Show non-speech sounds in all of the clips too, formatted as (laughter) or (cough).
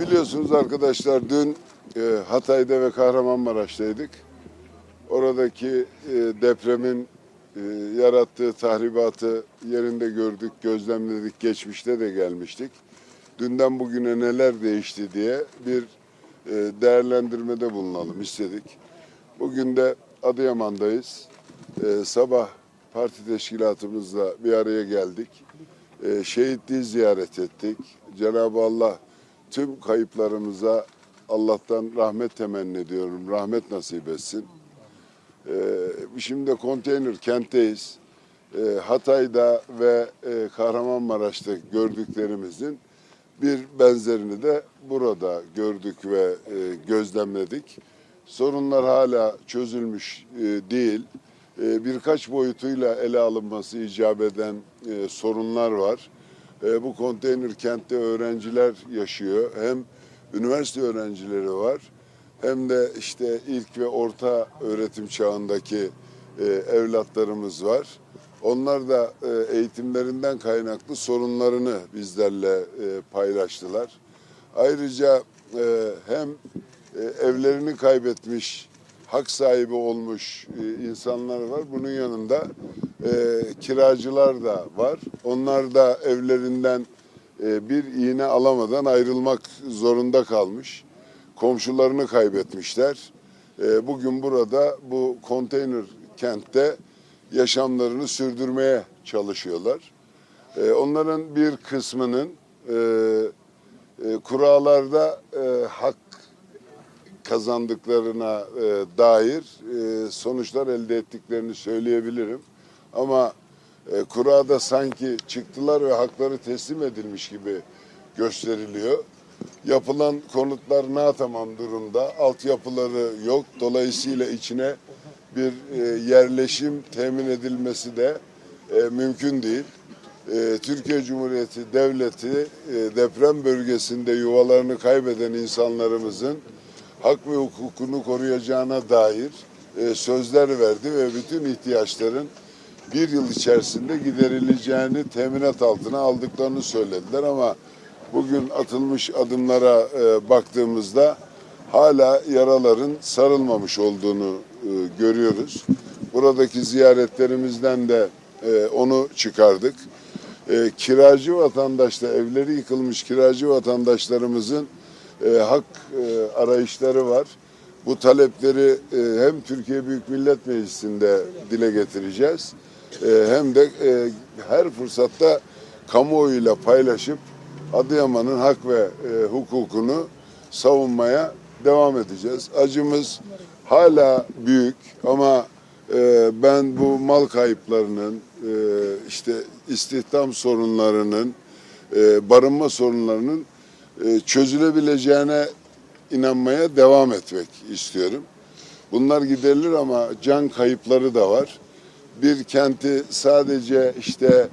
Biliyorsunuz arkadaşlar dün e, Hatay'da ve Kahramanmaraş'taydık. Oradaki e, depremin e, yarattığı tahribatı yerinde gördük, gözlemledik. Geçmişte de gelmiştik. Dünden bugüne neler değişti diye bir e, değerlendirmede bulunalım istedik. Bugün de Adıyaman'dayız. E, sabah parti teşkilatımızla bir araya geldik. E, şehitliği ziyaret ettik. Cenab-ı Allah tüm kayıplarımıza Allah'tan rahmet temenni ediyorum. Rahmet nasip etsin. Ee, şimdi konteyner kentteyiz. Ee, Hatay'da ve e, Kahramanmaraş'ta gördüklerimizin bir benzerini de burada gördük ve e, gözlemledik. Sorunlar hala çözülmüş e, değil. E, birkaç boyutuyla ele alınması icap eden e, sorunlar var. E, bu konteyner kentte öğrenciler yaşıyor. Hem üniversite öğrencileri var hem de işte ilk ve orta öğretim çağındaki e, evlatlarımız var. Onlar da e, eğitimlerinden kaynaklı sorunlarını bizlerle paylaştılar. Ayrıca hem evlerini kaybetmiş, hak sahibi olmuş e, insanlar var. Bunun yanında e, kiracılar da var. Onlar da evlerinden e, bir iğne alamadan ayrılmak zorunda kalmış. Komşularını kaybetmişler. E, bugün burada bu konteyner kentte yaşamlarını sürdürmeye çalışıyorlar. E, onların bir kısmının e, e, kurallarda e, hak kazandıklarına e, dair e, sonuçlar elde ettiklerini söyleyebilirim. Ama e, kurada sanki çıktılar ve hakları teslim edilmiş gibi gösteriliyor. Yapılan konutlar na tamam durumda. Altyapıları yok. Dolayısıyla içine bir e, yerleşim temin edilmesi de e, mümkün değil. E, Türkiye Cumhuriyeti Devleti e, deprem bölgesinde yuvalarını kaybeden insanlarımızın hak ve hukukunu koruyacağına dair e, sözler verdi ve bütün ihtiyaçların bir yıl içerisinde giderileceğini teminat altına aldıklarını söylediler ama bugün atılmış adımlara e, baktığımızda hala yaraların sarılmamış olduğunu e, görüyoruz. Buradaki ziyaretlerimizden de e, onu çıkardık. E, kiracı vatandaşla evleri yıkılmış kiracı vatandaşlarımızın e, hak e, arayışları var. Bu talepleri e, hem Türkiye Büyük Millet Meclisi'nde dile getireceğiz e, hem de e, her fırsatta kamuoyuyla paylaşıp Adıyaman'ın hak ve e, hukukunu savunmaya devam edeceğiz. Acımız hala büyük ama e, ben bu mal kayıplarının, e, işte istihdam sorunlarının, e, barınma sorunlarının çözülebileceğine inanmaya devam etmek istiyorum. Bunlar giderilir ama can kayıpları da var. Bir kenti sadece işte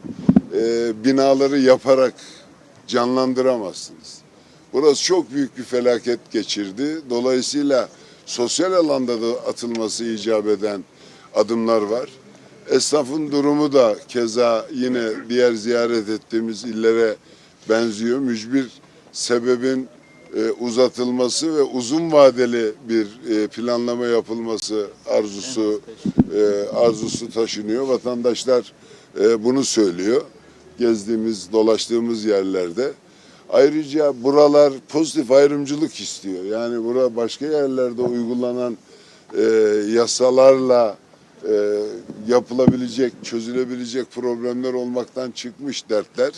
e, binaları yaparak canlandıramazsınız. Burası çok büyük bir felaket geçirdi. Dolayısıyla sosyal alanda da atılması icap eden adımlar var. Esnafın durumu da keza yine diğer ziyaret ettiğimiz illere benziyor. Mücbir sebebin e, uzatılması ve uzun vadeli bir e, planlama yapılması arzusu e, arzusu taşınıyor. Vatandaşlar e, bunu söylüyor. Gezdiğimiz, dolaştığımız yerlerde. Ayrıca buralar pozitif ayrımcılık istiyor. Yani bura başka yerlerde uygulanan e, yasalarla e, yapılabilecek, çözülebilecek problemler olmaktan çıkmış dertler.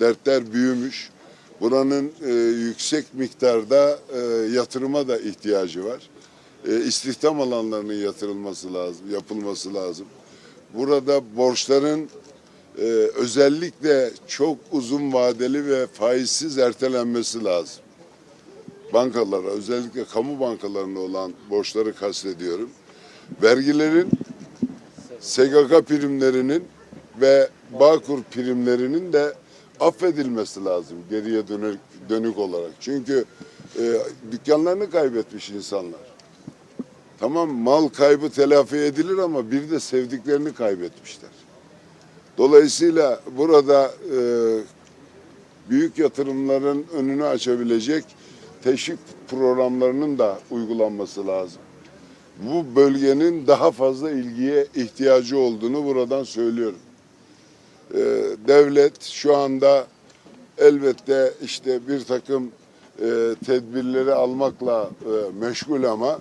Dertler büyümüş. Buranın e, yüksek miktarda e, yatırıma da ihtiyacı var. E, istihdam alanlarının yatırılması lazım, yapılması lazım. Burada borçların e, özellikle çok uzun vadeli ve faizsiz ertelenmesi lazım. Bankalara, özellikle kamu bankalarına olan borçları kastediyorum. Vergilerin, SGK primlerinin ve Bağkur primlerinin de affedilmesi lazım geriye dönük, dönük olarak. Çünkü e, dükkanlarını kaybetmiş insanlar. Tamam mal kaybı telafi edilir ama bir de sevdiklerini kaybetmişler. Dolayısıyla burada e, büyük yatırımların önünü açabilecek teşvik programlarının da uygulanması lazım. Bu bölgenin daha fazla ilgiye ihtiyacı olduğunu buradan söylüyorum. Ee, devlet şu anda elbette işte bir takım e, tedbirleri almakla e, meşgul ama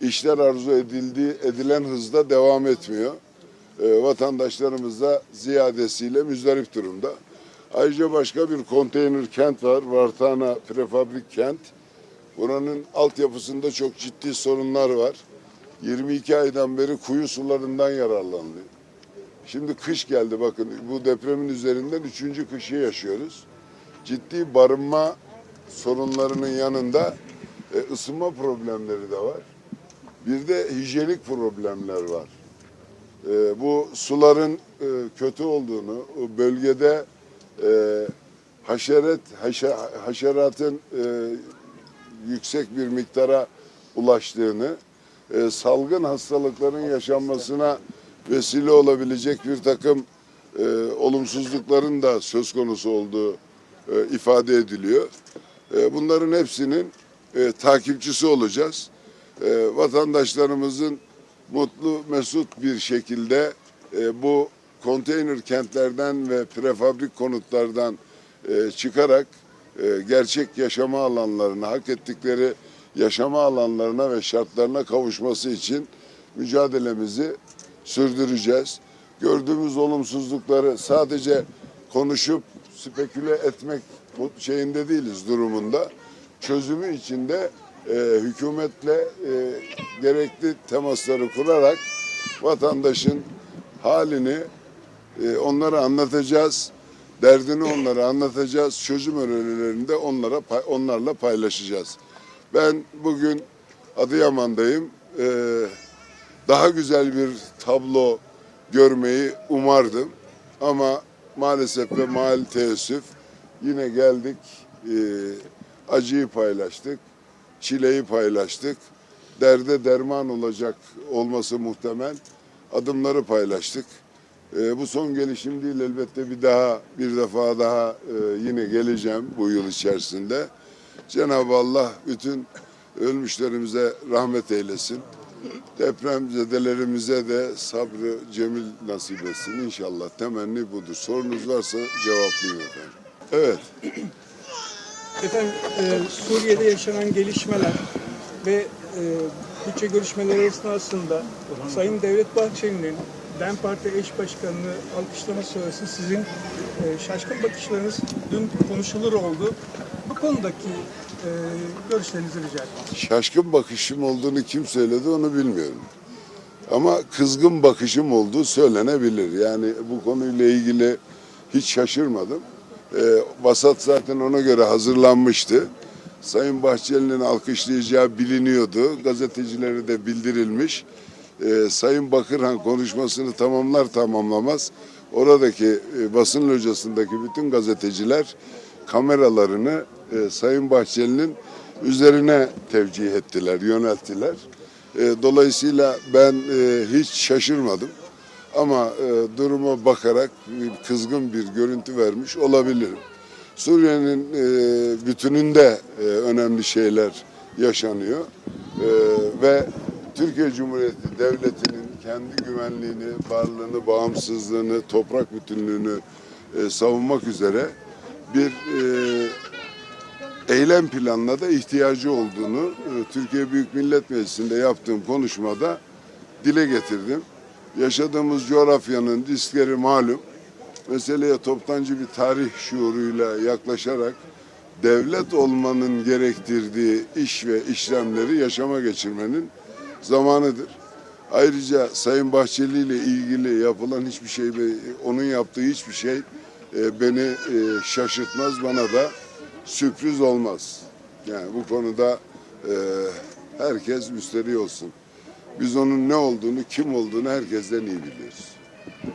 işler arzu edildiği edilen hızda devam etmiyor. E, vatandaşlarımız da ziyadesiyle müzdarip durumda. Ayrıca başka bir konteyner kent var. Vartana prefabrik kent. Buranın altyapısında çok ciddi sorunlar var. 22 aydan beri kuyu sularından yararlanılıyor. Şimdi kış geldi bakın bu depremin üzerinden üçüncü kışı yaşıyoruz. Ciddi barınma sorunlarının yanında e, ısınma problemleri de var. Bir de hijyenik problemler var. E, bu suların e, kötü olduğunu, bölgede e, haşeret haşa- haşeratın e, yüksek bir miktara ulaştığını, e, salgın hastalıkların yaşanmasına vesile olabilecek bir takım e, olumsuzlukların da söz konusu olduğu e, ifade ediliyor. E, bunların hepsinin e, takipçisi olacağız. E, vatandaşlarımızın mutlu, mesut bir şekilde e, bu konteyner kentlerden ve prefabrik konutlardan e, çıkarak e, gerçek yaşama alanlarına, hak ettikleri yaşama alanlarına ve şartlarına kavuşması için mücadelemizi sürdüreceğiz. Gördüğümüz olumsuzlukları sadece konuşup speküle etmek şeyinde değiliz durumunda. Çözümü içinde e, hükümetle e, gerekli temasları kurarak vatandaşın halini e, onlara anlatacağız. Derdini onlara anlatacağız. Çözüm önerilerini de onlara onlarla paylaşacağız. Ben bugün Adıyaman'dayım. Ee, daha güzel bir tablo görmeyi umardım. Ama maalesef ve mal teessüf yine geldik. Ee, acıyı paylaştık. Çileyi paylaştık. Derde derman olacak olması muhtemel. Adımları paylaştık. Ee, bu son gelişim değil elbette bir daha bir defa daha e, yine geleceğim bu yıl içerisinde. Cenab-ı Allah bütün ölmüşlerimize rahmet eylesin. Depremzedelerimize de sabrı cemil nasip etsin inşallah. Temenni budur. Sorunuz varsa cevaplayayım efendim. Evet. (clears throat) Efendim e, Suriye'de yaşanan gelişmeler ve e, bütçe görüşmeleri esnasında Sayın Devlet Bahçeli'nin DEM Parti eş başkanını alkışlama sonrası sizin e, şaşkın bakışlarınız dün konuşulur oldu. Bu konudaki e, görüşlerinizi rica ederim. Şaşkın bakışım olduğunu kim söyledi onu bilmiyorum. Ama kızgın bakışım olduğu söylenebilir. Yani bu konuyla ilgili hiç şaşırmadım. Ee, vasat zaten ona göre hazırlanmıştı. Sayın Bahçeli'nin alkışlayacağı biliniyordu. Gazetecilere de bildirilmiş. Ee, Sayın Bakırhan konuşmasını tamamlar tamamlamaz oradaki e, basın locasındaki bütün gazeteciler kameralarını e, Sayın Bahçeli'nin üzerine tevcih ettiler, yönelttiler. E, dolayısıyla ben e, hiç şaşırmadım. Ama e, duruma bakarak e, kızgın bir görüntü vermiş olabilirim. Suriye'nin e, bütününde e, önemli şeyler yaşanıyor E, ve Türkiye Cumhuriyeti Devleti'nin kendi güvenliğini, varlığını, bağımsızlığını, toprak bütünlüğünü e, savunmak üzere bir e, eylem planına da ihtiyacı olduğunu e, Türkiye Büyük Millet Meclisi'nde yaptığım konuşmada dile getirdim. Yaşadığımız coğrafyanın riskleri malum. Meseleye toptancı bir tarih şuuruyla yaklaşarak devlet olmanın gerektirdiği iş ve işlemleri yaşama geçirmenin zamanıdır. Ayrıca Sayın Bahçeli ile ilgili yapılan hiçbir şey onun yaptığı hiçbir şey e, beni e, şaşırtmaz, bana da sürpriz olmaz. Yani bu konuda e, herkes müsterih olsun. Biz onun ne olduğunu, kim olduğunu herkesten iyi biliyoruz.